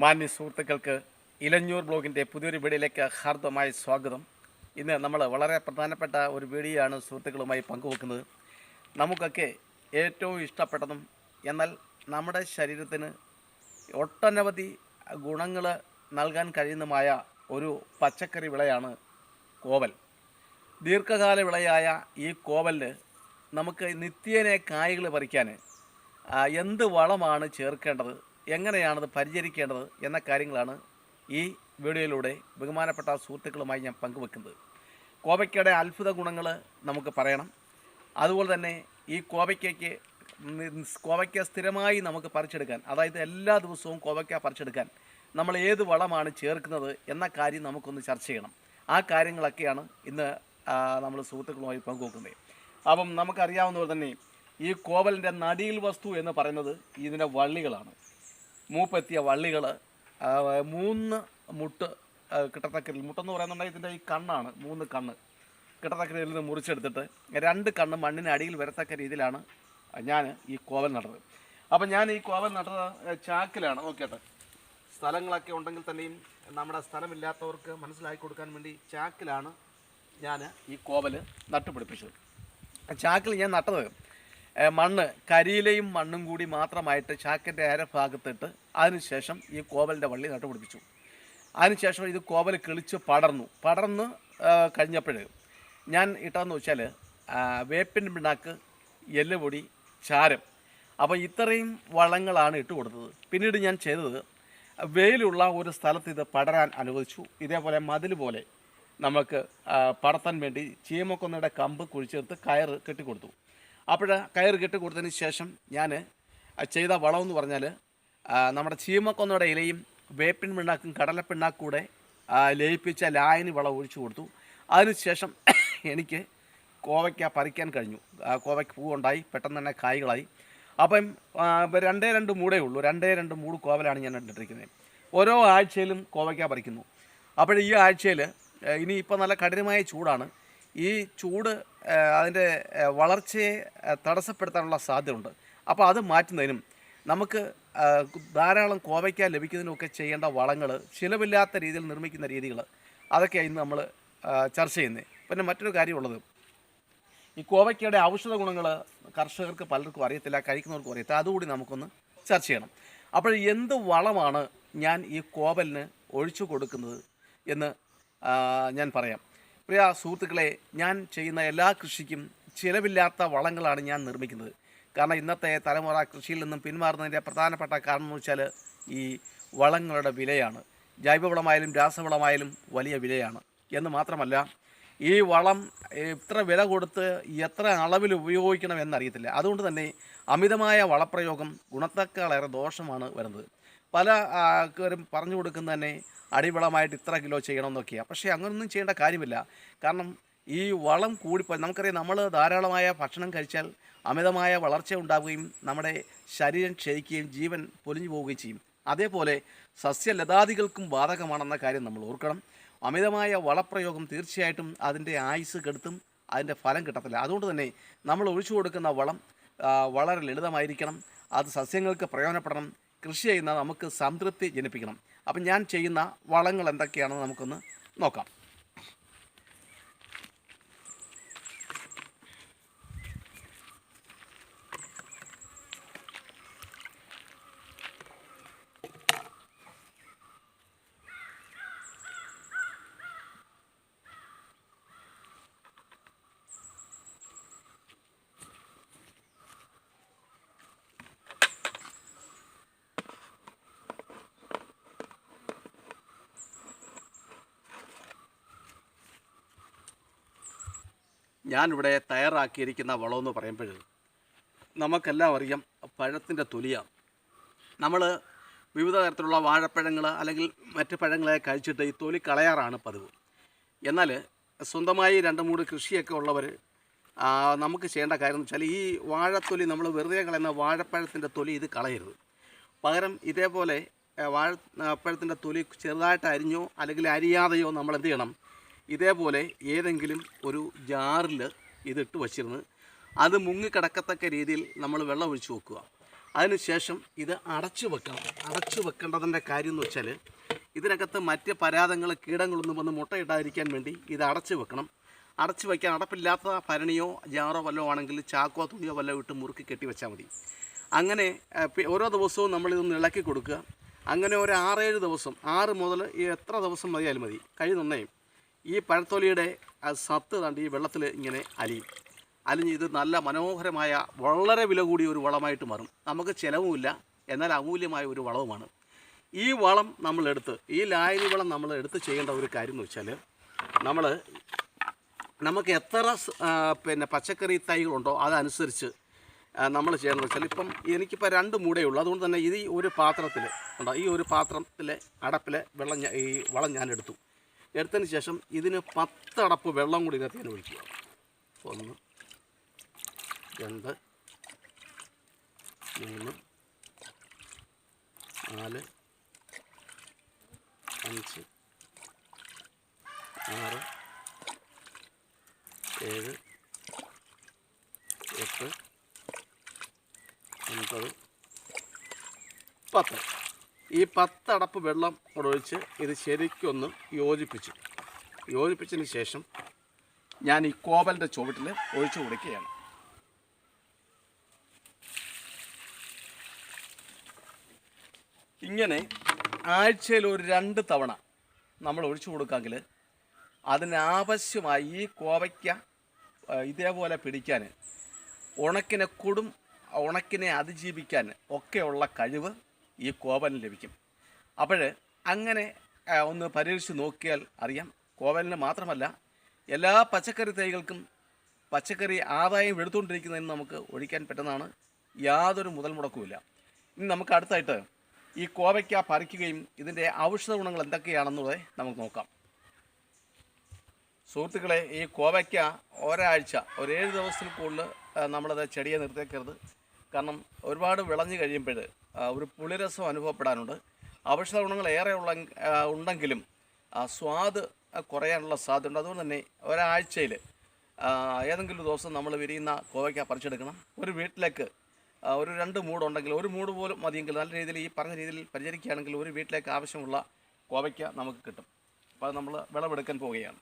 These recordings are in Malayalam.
മാന്യ സുഹൃത്തുക്കൾക്ക് ഇലഞ്ഞൂർ ബ്ലോഗിന്റെ പുതിയൊരു വീഡിയോയിലേക്ക് ഹാർദമായ സ്വാഗതം. ഇന്ന് നമ്മൾ വളരെ പ്രധാനപ്പെട്ട ഒരു വീഡിയോയാണ് സുഹൃത്തുക്കളുമായി പങ്കുവെക്കുന്നത്. നമുക്കൊക്കെ ഏറ്റവും ഇഷ്ടപ്പെട്ടതും എന്നാൽ നമ്മുടെ ശരീരത്തിന് ഒട്ടനവധി ഗുണങ്ങൾ നൽകാൻ കഴിയുന്നതുമായ ഒരു പച്ചക്കറി വിളയാണ് കോവൽ. ദീർഘകാല വിളയായ ഈ കോവലിന് നമുക്ക് നിത്യേനെ കായ്കൾ പറിക്കാൻ എന്ത് വളമാണ് ചേർക്കേണ്ടത് എങ്ങനെയാണത് പരിചരിക്കേണ്ടത് എന്ന കാര്യങ്ങളാണ് ഈ വീഡിയോയിലൂടെ ബഹുമാനപ്പെട്ട സുഹൃത്തുക്കളുമായി ഞാൻ പങ്കുവെക്കുന്നത്. കോവയ്ക്കയുടെ അത്ഭുത ഗുണങ്ങൾ നമുക്ക് പറയണം. അതുപോലെ തന്നെ ഈ കോവയ്ക്കയ്ക്ക് കോവയ്ക്ക സ്ഥിരമായി നമുക്ക് പറിച്ചെടുക്കാൻ അതായത് എല്ലാ ദിവസവും കോവയ്ക്ക പറിച്ചെടുക്കാൻ നമ്മൾ ഏത് വളമാണ് ചേർക്കുന്നത് എന്ന കാര്യം നമുക്കൊന്ന് ചർച്ച ചെയ്യണം. ആ കാര്യങ്ങളൊക്കെയാണ് ഇന്ന് നമ്മൾ സുഹൃത്തുക്കളുമായി പങ്കുവെക്കുന്നത്. അപ്പം നമുക്കറിയാവുന്ന പോലെ തന്നെ ഈ കോവലിന്റെ നടിയിൽ വസ്തു എന്ന് പറയുന്നത് ഇതിന്റെ വള്ളികളാണ്. മൂപ്പെത്തിയ വള്ളികൾ മൂന്ന് മുട്ട് കിട്ടത്തക്കരിൽ മുട്ടെന്ന് പറയുന്നുണ്ടെങ്കിൽ ഇതിന്റെ ഈ കണ്ണാണ് മൂന്ന് കണ്ണ്. കിട്ടത്തക്കരിയിൽ നിന്ന് മുറിച്ചെടുത്തിട്ട് രണ്ട് കണ്ണ് മണ്ണിന് അടിയിൽ വരത്തക്ക രീതിയിലാണ് ഞാൻ ഈ കോവൽ നട്ടത്. അപ്പം ഞാൻ ഈ കോവൽ നട്ടത് ചാക്കിലാണ്. നോക്കിയട്ടെ. സ്ഥലങ്ങളൊക്കെ ഉണ്ടെങ്കിൽ തന്നെയും നമ്മുടെ സ്ഥലമില്ലാത്തവർക്ക് മനസ്സിലാക്കി കൊടുക്കാൻ വേണ്ടി ചാക്കിലാണ് ഞാൻ ഈ കോവൽ നട്ടുപിടിപ്പിച്ചത്. ചാക്കിൽ ഞാൻ നട്ടത് മണ്ണ് കരിയിലയും മണ്ണും കൂടി മാത്രമായിട്ട് ചാക്കിന്റെ അരഭാഗത്തിട്ട് അതിനുശേഷം ഈ കോവലിന്റെ വള്ളി നട്ടുപിടിപ്പിച്ചു. അതിനുശേഷം ഇത് കോവൽ കിളിച്ച് പടർന്നു. പടർന്ന് കഴിഞ്ഞപ്പോൾ ഞാൻ ഇട്ടതെന്ന് വെച്ചാൽ വേപ്പിൻ പിണ്ണാക്ക് എല്ലുപൊടി ചാരം. അപ്പോൾ ഇത്രയും വളങ്ങളാണ് ഇട്ട് കൊടുത്തത്. പിന്നീട് ഞാൻ ചെയ്തത് വെയിലുള്ള ഒരു സ്ഥലത്ത് ഇത് പടരാൻ അനുവദിച്ചു. ഇതേപോലെ മതിൽ പോലെ നമുക്ക് പടർത്താൻ വേണ്ടി ചീമക്കൊന്നയുടെ കമ്പ് കുഴിച്ചെടുത്ത് കയറ് കെട്ടിക്കൊടുത്തു. അപ്പോൾ കയറ് കെട്ടിക്കൊടുത്തതിന് ശേഷം ഞാൻ ചെയ്ത വളം എന്ന് പറഞ്ഞാൽ നമ്മുടെ ചീമക്കൊന്നയുടെ ഇലയും വേപ്പിൻ പിണ്ണാക്കും കടലപ്പിണ്ണാക്കും കൂടെ ലയിപ്പിച്ച ലായനി വളം ഒഴിച്ചു കൊടുത്തു. അതിനുശേഷം എനിക്ക് കോവയ്ക്ക പറിക്കാൻ കഴിഞ്ഞു. കോവയ്ക്ക് പൂവുണ്ടായി പെട്ടെന്ന് തന്നെ കായ്കളായി. അപ്പം രണ്ടേ രണ്ട് മൂടേ ഉള്ളൂ. രണ്ടേ രണ്ട് മൂട് കോവലാണ് ഞാൻ ഇട്ടിരിക്കുന്നത്. ഓരോ ആഴ്ചയിലും കോവയ്ക്ക പറിക്കുന്നു. അപ്പോൾ ഈ ആഴ്ചയിൽ ഇനി ഇപ്പോൾ നല്ല കഠിനമായ ചൂടാണ്. ഈ ചൂട് അതിന്റെ വളർച്ചയെ തടസ്സപ്പെടുത്താനുള്ള സാധ്യതയുണ്ട്. അപ്പോൾ അത് മാറ്റുന്നതിനും നമുക്ക് ധാരാളം കോവയ്ക്ക ലഭിക്കുന്നതിനൊക്കെ ചെയ്യേണ്ട വളങ്ങൾ ചിലവില്ലാത്ത രീതിയിൽ നിർമ്മിക്കുന്ന രീതികൾ അതൊക്കെ ഇന്ന് നമ്മൾ ചർച്ച ചെയ്യുന്നത് പിന്നെ മറ്റൊരു കാര്യമുള്ളത്. ഈ കോവയ്ക്കയുടെ ഔഷധ ഗുണങ്ങൾ കർഷകർക്ക് പലർക്കും അറിയത്തില്ല കഴിക്കുന്നവർക്കും അറിയത്തില്ല. അതുകൂടി നമുക്കൊന്ന് ചർച്ച ചെയ്യണം. അപ്പോൾ എന്ത് വളമാണ് ഞാൻ ഈ കോവലിന് ഒഴിച്ചു കൊടുക്കുന്നത് എന്ന് ഞാൻ പറയാം. പ്രിയ സുഹൃത്തുക്കളെ ഞാൻ ചെയ്യുന്ന എല്ലാ കൃഷിക്കും ചിലവില്ലാത്ത വളങ്ങളാണ് ഞാൻ നിർമ്മിക്കുന്നത്. കാരണം ഇന്നത്തെ തലമുറ കൃഷിയിൽ നിന്നും പിന്മാറുന്നതിന്റെ പ്രധാനപ്പെട്ട കാരണം എന്ന് വെച്ചാൽ ഈ വളങ്ങളുടെ വിലയാണ്. ജൈവവളമായാലും രാസവളമായാലും വലിയ വിലയാണ്. എന്ന് മാത്രമല്ല ഈ വളം എത്ര വില കൊടുത്ത് എത്ര അളവിൽ ഉപയോഗിക്കണം എന്നറിയത്തില്ല. അതുകൊണ്ട് തന്നെ അമിതമായ വളപ്രയോഗം ഗുണത്തേക്കാളേറെ ദോഷമാണ് വരുന്നത്. പല ആൾക്കാരും പറഞ്ഞു കൊടുക്കുന്ന തന്നെ അടിവളമായിട്ട് ഇത്ര കിലോ ചെയ്യണമെന്നൊക്കെയാണ് പക്ഷേ അങ്ങനൊന്നും ചെയ്യേണ്ട കാര്യമില്ല. കാരണം ഈ വളം കൂടിപ്പോയി നമുക്കറിയാം നമ്മൾ ധാരാളമായ ഭക്ഷണം കഴിച്ചാൽ അമിതമായ വളർച്ച ഉണ്ടാവുകയും നമ്മുടെ ശരീരം ക്ഷയിക്കുകയും ജീവൻ പൊലിഞ്ഞു പോവുകയും ചെയ്യും. അതേപോലെ സസ്യലതാദികൾക്കും ബാധകമാണെന്ന കാര്യം നമ്മൾ ഓർക്കണം. അമിതമായ വളപ്രയോഗം തീർച്ചയായിട്ടും അതിന്റെ ആയുസ് കെടുത്തും അതിന്റെ ഫലം കിട്ടത്തില്ല. അതുകൊണ്ട് തന്നെ നമ്മൾ ഒഴിച്ചു കൊടുക്കുന്ന വളം വളരെ ലളിതമായിരിക്കണം. അത് സസ്യങ്ങൾക്ക് പ്രയോജനപ്പെടണം. കൃഷി ചെയ്യുന്ന നമുക്ക് സംതൃപ്തി ജനിപ്പിക്കണം. അപ്പം ഞാൻ ചെയ്യുന്ന വളങ്ങൾ എന്തൊക്കെയാണെന്ന് നമുക്കൊന്ന് നോക്കാം. ഞാനിവിടെ തയ്യാറാക്കിയിരിക്കുന്ന വളമെന്ന് പറയുമ്പോൾ നമുക്കെല്ലാം അറിയാം പഴത്തിന്റെ തൊലിയാണ്. നമ്മൾ വിവിധ തരത്തിലുള്ള വാഴപ്പഴങ്ങൾ അല്ലെങ്കിൽ മറ്റ് പഴങ്ങളെ കഴിച്ചിട്ട് ഈ തൊലി കളയാറാണ് പതിവ്. എന്നാൽ സ്വന്തമായി രണ്ട് മൂന്ന് കൃഷിയൊക്കെ ഉള്ളവർ നമുക്ക് ചെയ്യേണ്ട കാര്യം എന്ന് വെച്ചാൽ ഈ വാഴത്തൊലി നമ്മൾ വെറുതെ കളയുന്ന വാഴപ്പഴത്തിന്റെ തൊലി ഇത് കളയരുത്. പകരം ഇതേപോലെ ആ, വാഴ ആ, പഴത്തിന്റെ തൊലി ചെറുതായിട്ട് അരിഞ്ഞോ അല്ലെങ്കിൽ അരിയാതെയോ നമ്മൾ എന്ത് ചെയ്യണം? ഇതേപോലെ ഏതെങ്കിലും ഒരു ജാറിൽ ഇതിട്ട് വച്ചിരുന്ന് അത് മുങ്ങിക്കിടക്കത്തക്ക രീതിയിൽ നമ്മൾ വെള്ളം ഒഴിച്ച് വെക്കുക. അതിനുശേഷം ഇത് അടച്ചു വെക്കണം. അടച്ചു വെക്കേണ്ടതിന്റെ കാര്യം എന്ന് വെച്ചാൽ ഇതിനകത്ത് മറ്റ് പരാതങ്ങൾ കീടങ്ങളൊന്നും വന്ന് മുട്ടയിടാതിരിക്കാൻ വേണ്ടി ഇത് അടച്ചു വെക്കണം. അടച്ചു വയ്ക്കാൻ അടപ്പില്ലാത്ത ഭരണിയോ ജാറോ വല്ലോ ആണെങ്കിൽ ചാക്കോ തുണിയോ വല്ലോ ഇട്ട് മുറുക്കി കെട്ടി വെച്ചാൽ മതി. അങ്ങനെ ഓരോ ദിവസവും നമ്മളിതൊന്ന് ഇളക്കി കൊടുക്കുക. അങ്ങനെ ഒരു ആറേഴ് ദിവസം ആറ് മുതൽ എത്ര ദിവസം മതിയായാലും മതി. കഴിയുന്നേ ഈ പഴത്തൊലിയുടെ സത്ത് തണ്ട് ഈ വെള്ളത്തിൽ ഇങ്ങനെ അലിയും അലിഞ്ഞ് ഇത് നല്ല മനോഹരമായ വളരെ വില കൂടിയ ഒരു വളമായിട്ട് മാറും. നമുക്ക് ചിലവുമില്ല എന്നാൽ അമൂല്യമായ ഒരു വളവുമാണ്. ഈ വളം നമ്മളെടുത്ത് ഈ ലായനി വളം നമ്മൾ എടുത്ത് ചെയ്യേണ്ട ഒരു കാര്യം എന്ന് വെച്ചാൽ നമ്മൾ നമുക്ക് എത്ര പിന്നെ പച്ചക്കറി തൈകളുണ്ടോ അതനുസരിച്ച് നമ്മൾ ചെയ്യണമെന്ന് വെച്ചാൽ ഇപ്പം എനിക്കിപ്പോൾ രണ്ട് മൂടേ ഉള്ളൂ. അതുകൊണ്ട് തന്നെ ഇത് ഒരു പാത്രത്തിൽ ഉണ്ടോ? ഈ ഒരു പാത്രത്തിലെ അടപ്പിലെ വെള്ളം ഈ വളം ഞാൻ എടുത്തു എടുത്തതിന് ശേഷം ഇതിന് പത്തടപ്പ് വെള്ളം കൂടി ഇതിനകത്ത് ഒഴിക്കുക. ഒന്ന് രണ്ട് മൂന്ന് നാല് അഞ്ച് ആറ് ഏഴ് എട്ട് ഒൻപത് പത്ത്. ഈ പത്തടപ്പ് വെള്ളം ഒഴിച്ച് ഇത് ശരിക്കൊന്ന് യോജിപ്പിച്ചു. യോജിപ്പിച്ചതിന് ശേഷം ഞാൻ ഈ കോവലിന്റെ ചുവട്ടിൽ ഒഴിച്ചു കൊടുക്കുകയാണ്. ഇങ്ങനെ ആഴ്ചയിൽ ഒരു രണ്ട് തവണ നമ്മൾ ഒഴിച്ചു കൊടുക്കാമെങ്കിൽ അതിനാവശ്യമായി ഈ കോവയ്ക്ക ഇതേപോലെ പിടിക്കാൻ ഉണക്കിനെ കൊടും ഉണക്കിനെ അതിജീവിക്കാൻ ഒക്കെയുള്ള കഴിവ് ഈ കോവലിന് ലഭിക്കും. അപ്പോൾ അങ്ങനെ ഒന്ന് പരീക്ഷിച്ച് നോക്കിയാൽ അറിയാം. കോവലിന് മാത്രമല്ല എല്ലാ പച്ചക്കറി തൈകൾക്കും പച്ചക്കറി ആദായം എടുത്തുകൊണ്ടിരിക്കുന്നതിന് നമുക്ക് ഒഴിക്കാൻ പറ്റുന്നതാണ്. യാതൊരു മുതൽ മുടക്കുമില്ല ഇനി നമുക്ക് അടുത്തായിട്ട് ഈ കോവയ്ക്ക പറിക്കുകയും ഇതിന്റെ ഔഷധ ഗുണങ്ങൾ എന്തൊക്കെയാണെന്നുള്ളത് നമുക്ക് നോക്കാം. സുഹൃത്തുക്കളെ ഈ കോവയ്ക്ക ഒരാഴ്ച ഒരു ഏഴ് ദിവസത്തിൽ കൂടുതൽ നമ്മളത് ചെടിയെ നിർത്തിയേക്കരുത് കാരണം ഒരുപാട് വിളഞ്ഞു കഴിയുമ്പോൾ ഒരു പുളിരസം അനുഭവപ്പെടാനുണ്ട്. ഔഷധ ഗുണങ്ങൾ ഏറെ ഉള്ള ഉണ്ടെങ്കിലും സ്വാദ് കുറയാനുള്ള സാധ്യതയുണ്ട്. അതുകൊണ്ട് തന്നെ ഒരാഴ്ചയിൽ ഏതെങ്കിലും ദിവസം നമ്മൾ വിരിയുന്ന കോവയ്ക്ക പറിച്ചെടുക്കണം. ഒരു വീട്ടിലേക്ക് ഒരു രണ്ട് മൂടുണ്ടെങ്കിൽ ഒരു മൂട് പോലും മതിയെങ്കിൽ നല്ല രീതിയിൽ ഈ പറഞ്ഞ രീതിയിൽ പരിചരിക്കുകയാണെങ്കിൽ ഒരു വീട്ടിലേക്ക് ആവശ്യമുള്ള കോവയ്ക്ക നമുക്ക് കിട്ടും. അപ്പോൾ നമ്മൾ വിളവെടുക്കാൻ പോവുകയാണ്.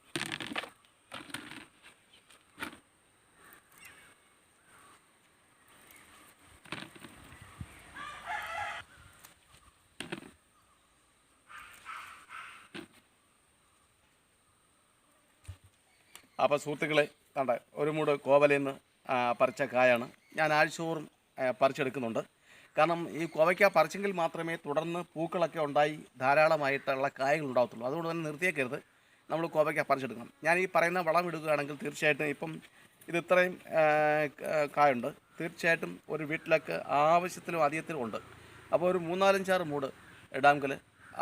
അപ്പോൾ സുഹൃത്തുക്കളെ കണ്ട ഒരു മൂട് കോവലയിൽ നിന്ന് പറിച്ച കായാണ് ഞാൻ ആഴ്ചോറും പറിച്ചെടുക്കുന്നുണ്ട്. കാരണം ഈ കോവയ്ക്ക പറിച്ചെങ്കിൽ മാത്രമേ തുടർന്ന് പൂക്കളൊക്കെ ഉണ്ടായി ധാരാളമായിട്ടുള്ള കായകൾ ഉണ്ടാകത്തുള്ളൂ അതുകൊണ്ട് തന്നെ നിർത്തിയേക്കരുത്. നമ്മൾ കോവയ്ക്ക പറിച്ചെടുക്കണം. ഞാൻ ഈ പറയുന്ന വളം ഇടുകയാണെങ്കിൽ തീർച്ചയായിട്ടും ഇപ്പം ഇത് ഇത്രയും കായുണ്ട്. തീർച്ചയായിട്ടും ഒരു വീട്ടിലൊക്കെ ആവശ്യത്തിലും അധികത്തിലും ഉണ്ട്. അപ്പോൾ ഒരു മൂന്നാലഞ്ചാറ് മൂട് ഇടാമെങ്കിൽ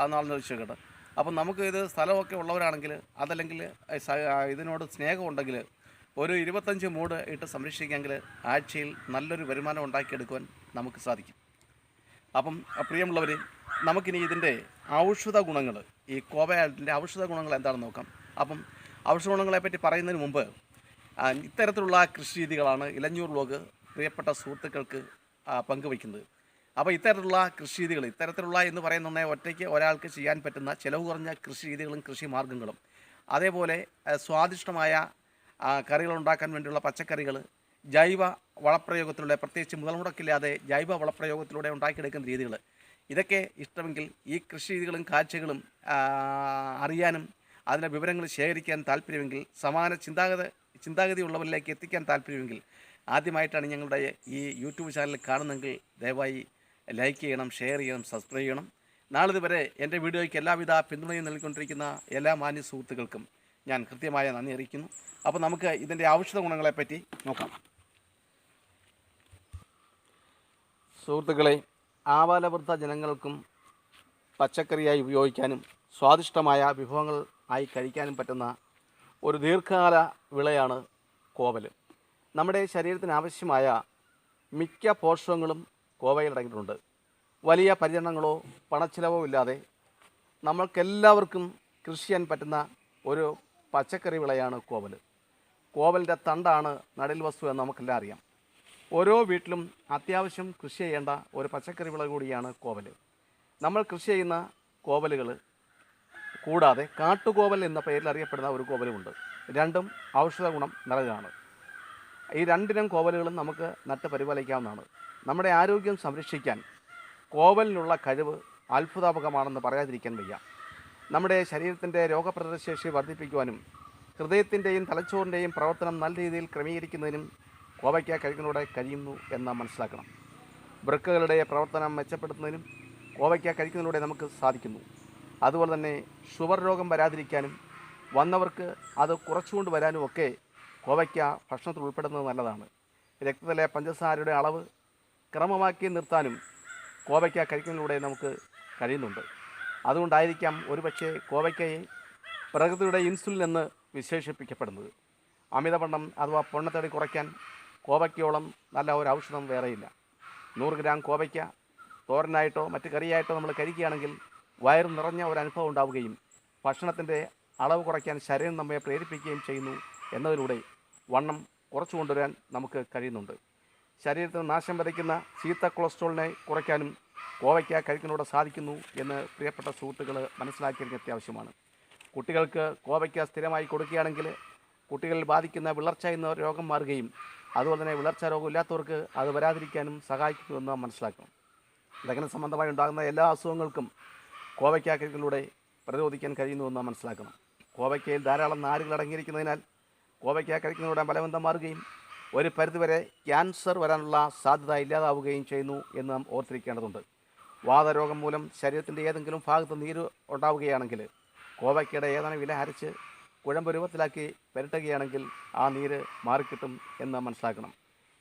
ആ നാളെ വെച്ചേക്കട്ടെ അപ്പം നമുക്ക് ഇത് സ്ഥലമൊക്കെ ഉള്ളവരാണെങ്കിൽ അതല്ലെങ്കിൽ ഇതിനോട് സ്നേഹമുണ്ടെങ്കിൽ ഒരു ഇരുപത്തഞ്ച് മൂട് ഇട്ട് സംരക്ഷിക്കാമെങ്കിൽ ആഴ്ചയിൽ നല്ലൊരു വരുമാനം ഉണ്ടാക്കിയെടുക്കുവാൻ നമുക്ക് സാധിക്കും. അപ്പം പ്രിയമുള്ളവർ നമുക്കിനി ഇതിന്റെ ഔഷധ ഗുണങ്ങൾ ഈ കോവയാട്ടിന്റെ ഔഷധ ഗുണങ്ങൾ എന്താണെന്ന് നോക്കാം. അപ്പം ഔഷധ ഗുണങ്ങളെപ്പറ്റി പറയുന്നതിന് മുമ്പ് ഇത്തരത്തിലുള്ള കൃഷി രീതികളാണ് ഇലഞ്ഞൂർ വ്ലോഗ് പ്രിയപ്പെട്ട സുഹൃത്തുക്കൾക്ക് പങ്കുവയ്ക്കുന്നത്. അപ്പോൾ ഇത്തരത്തിലുള്ള കൃഷി രീതികൾ ഇത്തരത്തിലുള്ള എന്ന് പറയുന്ന ഒറ്റയ്ക്ക് ഒരാൾക്ക് ചെയ്യാൻ പറ്റുന്ന ചിലവ് കുറഞ്ഞ കൃഷി രീതികളും കൃഷി മാർഗങ്ങളും അതേപോലെ സ്വാദിഷ്ടമായ കറികൾ ഉണ്ടാക്കാൻ വേണ്ടിയുള്ള പച്ചക്കറികൾ ജൈവ വളപ്രയോഗത്തിലൂടെ പ്രത്യേകിച്ച് മുതൽ മുടക്കില്ലാതെ ജൈവ വളപ്രയോഗത്തിലൂടെ ഉണ്ടാക്കിയെടുക്കുന്ന രീതികൾ ഇതൊക്കെ ഇഷ്ടമെങ്കിൽ ഈ കൃഷി രീതികളും കാഴ്ചകളും അറിയാനും അതിന്റെ വിവരങ്ങൾ ശേഖരിക്കാൻ താല്പര്യമെങ്കിൽ സമാന ചിന്താഗത ചിന്താഗതിയുള്ളവരിലേക്ക് എത്തിക്കാൻ താല്പര്യമെങ്കിൽ ആദ്യമായിട്ടാണ് ഞങ്ങളുടെ ഈ യൂട്യൂബ് ചാനൽ കാണുന്നെങ്കിൽ ദയവായി ലൈക്ക് ചെയ്യണം ഷെയർ ചെയ്യണം സബ്സ്ക്രൈബ് ചെയ്യണം. നാളെ വരെ എന്റെ വീഡിയോയ്ക്ക് എല്ലാവിധ പിന്തുണയും നൽകിക്കൊണ്ടിരിക്കുന്ന എല്ലാ മാന്യ സുഹൃത്തുക്കൾക്കും ഞാൻ കൃത്യമായ നന്ദി അറിയിക്കുന്നു. അപ്പോൾ നമുക്ക് ഇതിന്റെ ഔഷധ ഗുണങ്ങളെപ്പറ്റി നോക്കാം. സുഹൃത്തുക്കളെ ആവാലവൃദ്ധ ജനങ്ങൾക്കും പച്ചക്കറിയായി ഉപയോഗിക്കാനും സ്വാദിഷ്ടമായ വിഭവങ്ങൾ ആയി കഴിക്കാനും പറ്റുന്ന ഒരു ദീർഘകാല വിളയാണ് കോവൽ നമ്മുടെ ശരീരത്തിന് ആവശ്യമായ മിക്ക പോഷകങ്ങളും കോവയിൽ ഇറങ്ങിയിട്ടുണ്ട്. വലിയ പരിചരണങ്ങളോ പണച്ചിലവോ ഇല്ലാതെ നമ്മൾക്കെല്ലാവർക്കും കൃഷി ചെയ്യാൻ പറ്റുന്ന ഒരു പച്ചക്കറി വിളയാണ് കോവൽ. കോവലിന്റെ തണ്ടാണ് നടൽ വസ്തു എന്ന് നമുക്കെല്ലാം അറിയാം. ഓരോ വീട്ടിലും അത്യാവശ്യം കൃഷി ചെയ്യേണ്ട ഒരു പച്ചക്കറി വിള കൂടിയാണ് കോവൽ. നമ്മൾ കൃഷി ചെയ്യുന്ന കോവലുകൾ കൂടാതെ കാട്ടുകോവൽ എന്ന പേരിൽ അറിയപ്പെടുന്ന ഒരു കോവലുമുണ്ട്. രണ്ടും ഔഷധ ഗുണം നിറഞ്ഞതാണ്. ഈ രണ്ടിനം കോവലുകളും നമുക്ക് നട്ട് പരിപാലിക്കാവുന്നതാണ്. നമ്മുടെ ആരോഗ്യം സംരക്ഷിക്കാൻ കോവലിനുള്ള കഴിവ് അത്ഭുതാപകമാണെന്ന് പറയാതിരിക്കാൻ വയ്യ. നമ്മുടെ ശരീരത്തിന്റെ രോഗപ്രതിരോധശേഷി വർദ്ധിപ്പിക്കുവാനും ഹൃദയത്തിന്റെയും തലച്ചോറിന്റെയും പ്രവർത്തനം നല്ല രീതിയിൽ ക്രമീകരിക്കുന്നതിനും കോവയ്ക്ക കഴിക്കുന്നതോടെ കഴിയുന്നു എന്ന് മനസ്സിലാക്കണം. വൃക്കകളുടെ പ്രവർത്തനം മെച്ചപ്പെടുത്തുന്നതിനും കോവയ്ക്ക കഴിക്കുന്നതിലൂടെ നമുക്ക് സാധിക്കുന്നു. അതുപോലെ തന്നെ ഷുഗർ രോഗം വരാതിരിക്കാനും വന്നവർക്ക് അത് കുറച്ചുകൊണ്ട് വരാനും ഒക്കെ കോവയ്ക്ക ഭക്ഷണത്തിൽ ഉൾപ്പെടുന്നത് നല്ലതാണ്. രക്തത്തിലെ പഞ്ചസാരയുടെ അളവ് ക്രമമാക്കി നിർത്താനും കോവയ്ക്ക കഴിക്കുന്നതിലൂടെ നമുക്ക് കഴിയുന്നുണ്ട്. അതുകൊണ്ടായിരിക്കാം ഒരുപക്ഷെ കോവയ്ക്കയെ പ്രകൃതിയുടെ ഇൻസുലിൻ എന്ന് വിശേഷിപ്പിക്കപ്പെടുന്നത്. അമിതവണ്ണം അഥവാ പൊണ്ണത്തടി കുറയ്ക്കാൻ കോവയ്ക്കയോളം നല്ല ഒരു ഔഷധം വേറെയില്ല. നൂറ് ഗ്രാം കോവയ്ക്ക തോരനായിട്ടോ മറ്റ് കറിയായിട്ടോ നമ്മൾ കഴിക്കുകയാണെങ്കിൽ വയറ് നിറഞ്ഞ ഒരു അനുഭവം ഉണ്ടാവുകയും ഭക്ഷണത്തിന്റെ അളവ് കുറയ്ക്കാൻ ശരീരം നമ്മെ പ്രേരിപ്പിക്കുകയും ചെയ്യുന്നു എന്നതിലൂടെ വണ്ണം കുറച്ചു കൊണ്ടുവരാൻ നമുക്ക് കഴിയുന്നുണ്ട്. ശരീരത്തിന് നാശം വരയ്ക്കുന്ന ചീത്ത കൊളസ്ട്രോളിനെ കുറയ്ക്കാനും കോവയ്ക്ക കഴിക്കുന്നതോടെ സാധിക്കുന്നു എന്ന് പ്രിയപ്പെട്ട സുഹൃത്തുക്കൾ മനസ്സിലാക്കിയതിന് അത്യാവശ്യമാണ്. കുട്ടികൾക്ക് കോവയ്ക്ക സ്ഥിരമായി കൊടുക്കുകയാണെങ്കിൽ കുട്ടികളിൽ ബാധിക്കുന്ന വിളർച്ച എന്ന രോഗം മാറുകയും അതുപോലെ തന്നെ വിളർച്ച രോഗം ഇല്ലാത്തവർക്ക് അത് വരാതിരിക്കാനും സഹായിക്കുമെന്ന് മനസ്സിലാക്കണം. ദഹന സംബന്ധമായി ഉണ്ടാകുന്ന എല്ലാ അസുഖങ്ങൾക്കും കോവയ്ക്ക കഴിക്കലിലൂടെ പ്രതിരോധിക്കാൻ കഴിയുന്നുവെന്ന് മനസ്സിലാക്കണം. കോവയ്ക്കയിൽ ധാരാളം നാരുകൾ അടങ്ങിയിരിക്കുന്നതിനാൽ കോവയ്ക്ക കഴിക്കുന്നതിലൂടെ ബലവന്തം മാറുകയും ഒരു പരിധിവരെ ക്യാൻസർ വരാനുള്ള സാധ്യത ഇല്ലാതാവുകയും ചെയ്യുന്നു എന്ന് നാം ഓർത്തിരിക്കേണ്ടതുണ്ട്. വാതരോഗം മൂലം ശരീരത്തിന്റെ ഏതെങ്കിലും ഭാഗത്ത് നീര് ഉണ്ടാവുകയാണെങ്കിൽ കോവയ്ക്കയുടെ ഏതാനും വില അരച്ച് കുഴമ്പ് രൂപത്തിലാക്കി പുരട്ടുകയാണെങ്കിൽ ആ നീര് മാറിക്കിട്ടും എന്ന് മനസ്സിലാക്കണം.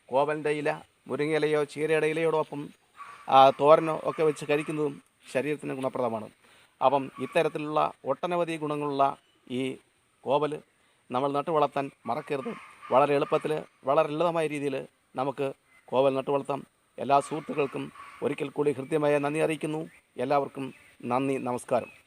കോവലിന്റെ ഇല മുരിങ്ങയിലയോ ചീരയുടെ ഇലയോടൊപ്പം തോരനോ ഒക്കെ വെച്ച് കഴിക്കുന്നതും ശരീരത്തിന് ഗുണപ്രദമാണ്. അപ്പം ഇത്തരത്തിലുള്ള ഒട്ടനവധി ഗുണങ്ങളുള്ള ഈ കോവൽ നമ്മൾ നട്ടു വളർത്താൻ മറക്കരുത്. വളരെ എളുപ്പത്തിൽ വളരെ ലളിതമായ രീതിയിൽ നമുക്ക് കോവൽ നട്ടു വളർത്താം. എല്ലാ സുഹൃത്തുക്കൾക്കും ഒരിക്കൽ കൂടി ഹൃദ്യമായ നന്ദി അറിയിക്കുന്നു. എല്ലാവർക്കും നന്ദി നമസ്കാരം.